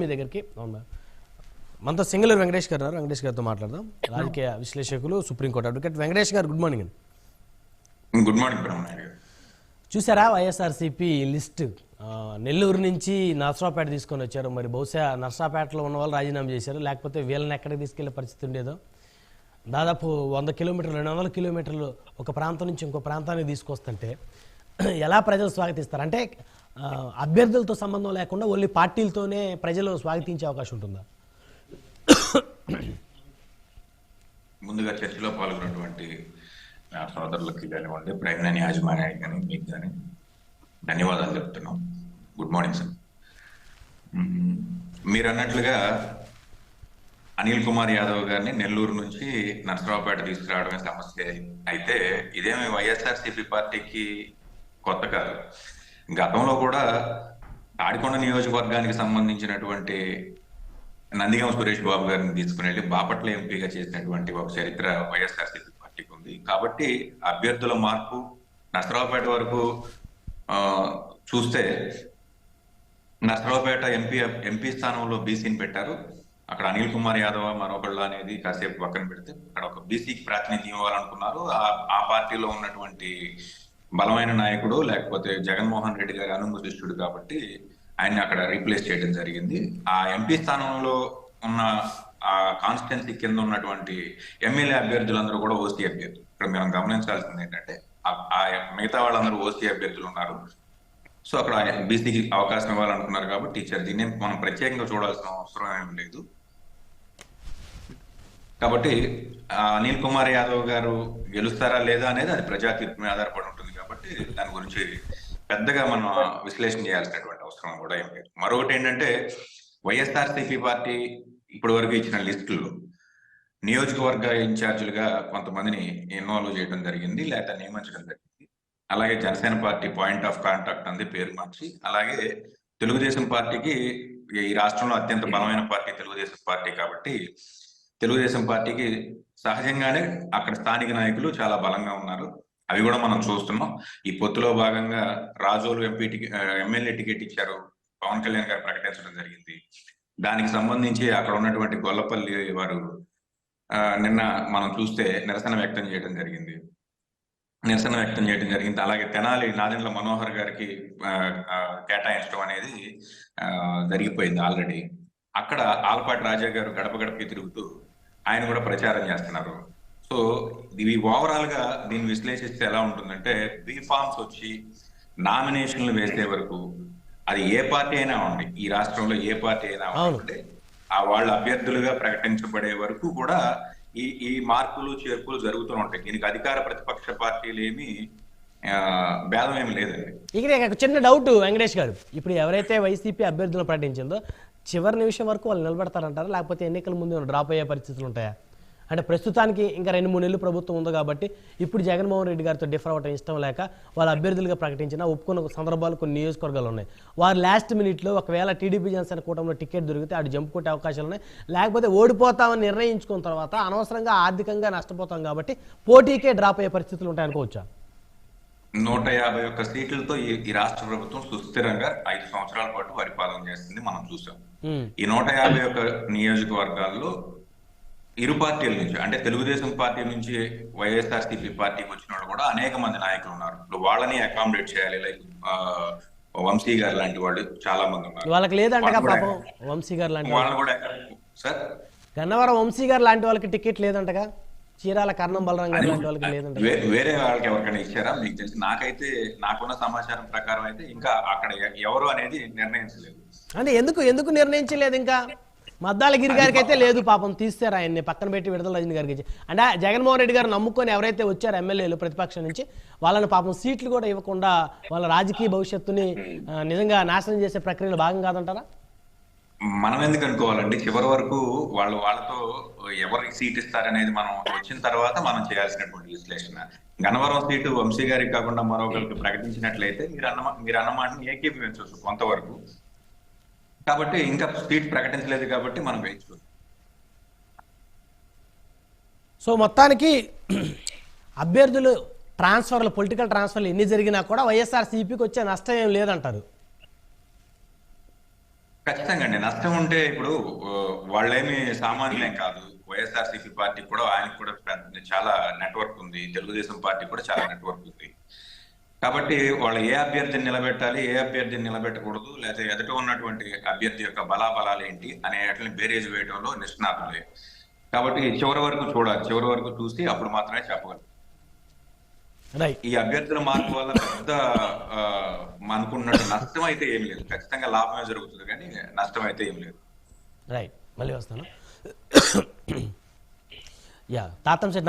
మీ దగ్గరికి. అవునా? మనతో సింగలూరు వెంకటేష్ గారు ఉన్నారు. వెంకటేష్ గారితో మాట్లాడదాం. రాజకీయ విశ్లేషకులు supreme court advocate Venkatesh garu good morning అండి. గుడ్ మార్నింగ్ చూసారా వైఎస్ఆర్సీపీ లిస్ట్? నెల్లూరు నుంచి నర్సరావుపేట తీసుకొని వచ్చారు. మరి బహుశా నర్సరావుపేటలో ఉన్న వాళ్ళు రాజీనామా చేశారు. లేకపోతే వీళ్ళని ఎక్కడికి తీసుకెళ్ళే పరిస్థితి ఉండేదో? దాదాపు వంద కిలోమీటర్లు రెండు వందల కిలోమీటర్లు ఒక ప్రాంతం నుంచి ఇంకో ప్రాంతానికి తీసుకొస్తుంటే ఎలా ప్రజలు స్వాగతిస్తారు? అంటే అభ్యర్థులతో సంబంధం లేకుండా ఓన్లీ పార్టీలతోనే ప్రజలు స్వాగతించే అవకాశం ఉంటుందా? ముందుగా చర్చలో పాల్గొన్నటువంటి సోదరులకి కానివ్వండి ప్రైమ్ యాజమాన్యానికి కానీ మీకు కానీ ధన్యవాదాలు చెప్తున్నాం. గుడ్ మార్నింగ్ సార్ మీరు అన్నట్లుగా అనిల్ కుమార్ యాదవ్ గారిని నెల్లూరు నుంచి నర్సరావుపేట తీసుకురావడమే సమస్య అయితే ఇదేమి వైఎస్ఆర్సీపీ పార్టీకి కొత్త కాదు. గతంలో కూడా తాడికొండ నియోజకవర్గానికి సంబంధించినటువంటి నందిగం సురేష్ బాబు గారిని తీసుకుని వెళ్ళి బాపట్ల ఎంపీగా చేసినటువంటి ఒక చరిత్ర వైఎస్ఆర్సీపీ పార్టీకి ఉంది. కాబట్టి అభ్యర్థుల మార్పు నసరావుపేట వరకు చూస్తే నసరావుపేట ఎంపీ ఎంపీ స్థానంలో బీసీని పెట్టారు. అక్కడ అనిల్ కుమార్ యాదవ్ మరొకళ్ళు అనేది కాసేపు పక్కన పెడితే అక్కడ ఒక బీసీకి ప్రాతినిధ్యం ఇవ్వాలనుకున్నారు. ఆ- ఆ పార్టీలో ఉన్నటువంటి బలమైన నాయకుడు లేకపోతే జగన్మోహన్ రెడ్డి గారి అనుమతిష్ఠుడు కాబట్టి ఆయన్ని అక్కడ రీప్లేస్ చేయడం జరిగింది. ఆ ఎంపీ స్థానంలో ఉన్న ఆ కాన్స్టిట్యున్సీ కింద ఉన్నటువంటి ఎమ్మెల్యే అభ్యర్థులందరూ కూడా ఓసీ అభ్యర్థులు. ఇక్కడ మనం గమనించాల్సింది ఏంటంటే ఆ- మిగతా వాళ్ళందరూ ఓసీ అభ్యర్థులు ఉన్నారు. సో అక్కడ బీసీకి అవకాశం ఇవ్వాలనుకున్నారు కాబట్టి టీచర్ దీన్ని మనం ప్రత్యేకంగా చూడాల్సిన అవసరం ఏం లేదు. కాబట్టి ఆ అనిల్ కుమార్ యాదవ్ గారు గెలుస్తారా లేదా అనేది అది ప్రజా తీర్పు మీద ఆధారపడి ఉంటుంది. కాబట్టి దాని గురించి పెద్దగా మనం విశ్లేషణ చేయాల్సినటువంటి అవసరం కూడా ఏం లేదు. మరొకటి ఏంటంటే వైఎస్ఆర్సీపీ పార్టీ ఇప్పటి వరకు ఇచ్చిన లిస్టులు నియోజకవర్గ ఇన్ఛార్జీలుగా కొంతమందిని ఇన్వాల్వ్ చేయడం జరిగింది లేకపోతే నియమించడం జరిగింది. అలాగే Janasena party point of contact అంది పేరు మార్చి అలాగే తెలుగుదేశం పార్టీకి ఈ రాష్ట్రంలో అత్యంత బలమైన పార్టీ తెలుగుదేశం పార్టీ కాబట్టి తెలుగుదేశం పార్టీకి సహజంగానే అక్కడ స్థానిక నాయకులు చాలా బలంగా ఉన్నారు. అవి కూడా మనం చూస్తున్నాం. ఈ పొత్తులో భాగంగా Razole MP ticket MLA ticket ఇచ్చారు. పవన్ కళ్యాణ్ గారు ప్రకటించడం జరిగింది. దానికి సంబంధించి అక్కడ ఉన్నటువంటి గొల్లపల్లి వారు ఆ, నిన్న మనం చూస్తే నిరసన వ్యక్తం చేయడం జరిగింది. నిరసన వ్యక్తం చేయడం జరిగింది. అలాగే తెనాలి నాదెండ్ల మనోహర్ గారికి కేటాయించడం అనేది ఆ, జరిగిపోయింది ఆల్రెడీ. అక్కడ ఆల్పాటి రాజా గారు గడప గడపకి తిరుగుతూ ఆయన కూడా ప్రచారం చేస్తున్నారు. సో ఇవి ఓవరాల్గా దీన్ని విశ్లేషిస్తే ఎలా ఉంటుందంటే బీ ఫార్మ్స్ వచ్చి నామినేషన్లు వేసే వరకు అది ఏ పార్టీ అయినా ఉండి ఈ రాష్ట్రంలో ఏ పార్టీ అయినా. ఉంటే ఆ వాళ్ళ అభ్యర్థులుగా ప్రకటించబడే వరకు కూడా ఈ ఈ మార్పులు చేర్పులు జరుగుతూ ఉంటాయి. దీనికి అధికార ప్రతిపక్ష పార్టీలు ఏమి భేదం ఏమి లేదండి. ఇక్కడ ఒక చిన్న డౌట్ వెంకటేష్ గారు. ఇప్పుడు ఎవరైతే వైసీపీ అభ్యర్థులను ప్రకటించిందో చివరి నిమిషం వరకు వాళ్ళు నిలబెడతారంటారా? లేకపోతే ఎన్నికల ముందు డ్రాప్ అయ్యే పరిస్థితులు ఉంటాయా? అంటే ప్రస్తుతానికి ఇంకా రెండు మూడు నెలలు ప్రభుత్వం ఉంది కాబట్టి ఇప్పుడు జగన్మోహన్ రెడ్డి గారితో డిఫర్ అవ్వడం ఇష్టం లేక వాళ్ళ అభ్యర్థులుగా ప్రకటించిన ఒప్పుకున్న సందర్భాలు కొన్ని నియోజకవర్గాలు ఉన్నాయి. వారు లాస్ట్ మినిట్లో ఒకవేళ టీడీపీ జనసేన కూటమిలో టికెట్ దొరికితే అటు జంపు కొట్టే అవకాశాలు ఉన్నాయి. లేకపోతే ఓడిపోతామని నిర్ణయించుకున్న తర్వాత అనవసరంగా ఆర్థికంగా నష్టపోతాం కాబట్టి పోటీకే డ్రాప్ అయ్యే పరిస్థితులు ఉంటాయి అనుకోవచ్చా? నూట యాభై ఒక్క సీట్లతో ఈ రాష్ట్ర ప్రభుత్వం సుస్థిరంగా ఐదు సంవత్సరాల పాటు పరిపాలన చేస్తుంది మనం చూసాం. ఈ నూట యాభై ఒక్క నియోజకవర్గాల్లో ఇరు పార్టీల నుంచి అంటే తెలుగుదేశం పార్టీ నుంచి వైఎస్ఆర్సీపీ పార్టీకి వచ్చిన వాళ్ళు కూడా అనేక మంది నాయకులు ఉన్నారు. వాళ్ళని అకామిడేట్ చేయాలి. లైక్ వంశీ గారు లాంటి వాళ్ళు చాలా మంది ఉన్నారు. వాళ్ళకి వాళ్ళు పాపం వంశీ గారు లాంటి వాళ్ళని కూడా సార్? గన్నవరం వంశీ గారు లాంటి వాళ్ళకి టికెట్ లేదంటగా? చీరాల కర్ణం బలరాం గారు లాంటి వాళ్ళకి లేదంట వేరే వాళ్ళకి ఎవరికైనా ఇచ్చారా? మీకు తెలిసి నాకైతే నాకున్న సమాచారం ప్రకారం అయితే ఇంకా అక్కడ ఎవరు అనేది నిర్ణయించలేదు. అంటే ఎందుకు ఎందుకు నిర్ణయించలేదు ఇంకా? మద్దాల గిరి గారికి అయితే లేదు పాపం తీస్తారు ఆయన్ని. పక్కన పెట్టి విడుదల రజని గారికి. అంటే జగన్మోహన్ రెడ్డి గారు నమ్ముకొని ఎవరైతే వచ్చారో ఎమ్మెల్యేలు ప్రతిపక్షం నుంచి వాళ్ళని పాపం సీట్లు కూడా ఇవ్వకుండా వాళ్ళ రాజకీయ భవిష్యత్తుని నిజంగా నాశనం చేసే ప్రక్రియలో భాగం కాదంటారా? మనం ఎందుకు అనుకోవాలండి? చివరి వరకు వాళ్ళు వాళ్ళతో ఎవరికి సీట్ ఇస్తారనేది మనం వచ్చిన తర్వాత మనం చేయాల్సినటువంటి విశ్లేషణ. గన్నవరం సీటు వంశీ గారికి కాకుండా మరొకరికి ప్రకటించినట్లయితే మీరు అన్న మీరు అన్న మాటని ఏకీభవించవచ్చు కొంతవరకు. కాబట్టి ఇంకా సీట్ ప్రకటించలేదు కాబట్టి మనం వేయించుకోవచ్చు సో మొత్తానికి అభ్యర్థులు ట్రాన్స్ఫర్లు పొలిటికల్ ట్రాన్స్ఫర్లు ఎన్ని జరిగినా కూడా వైఎస్ఆర్ సిపికి వచ్చే నష్టం ఏం లేదంటారు. ఖచ్చితంగా అండి. నష్టం ఉంటే ఇప్పుడు వాళ్ళేమి సామాన్యులేం కాదు. వైఎస్ఆర్సీపీ పార్టీ కూడా ఆయనకు కూడా చాలా నెట్వర్క్ ఉంది. తెలుగుదేశం పార్టీ కూడా చాలా నెట్వర్క్ ఉంది. కాబట్టి వాళ్ళు ఏ అభ్యర్థిని నిలబెట్టాలి ఏ అభ్యర్థిని నిలబెట్టకూడదు లేకపోతే ఎదుట ఉన్నటువంటి అభ్యర్థి యొక్క బలాబలాలు ఏంటి అనే వాటిని బేరేజ్ వేయడంలో నిష్ణాతులే. కాబట్టి చివరి వరకు చూడాలి. చివరి వరకు చూసి అప్పుడు మాత్రమే చెప్పగలం ఈ అభ్యర్థుల మార్పు వల్ల పెద్ద అనుకున్నట్టు నష్టం అయితే ఏం లేదు. ఖచ్చితంగా లాభమే జరుగుతుంది కానీ నష్టం అయితే ఏం లేదు. రైట్ మళ్ళీ వస్తాను. యా తాతంశెట్టి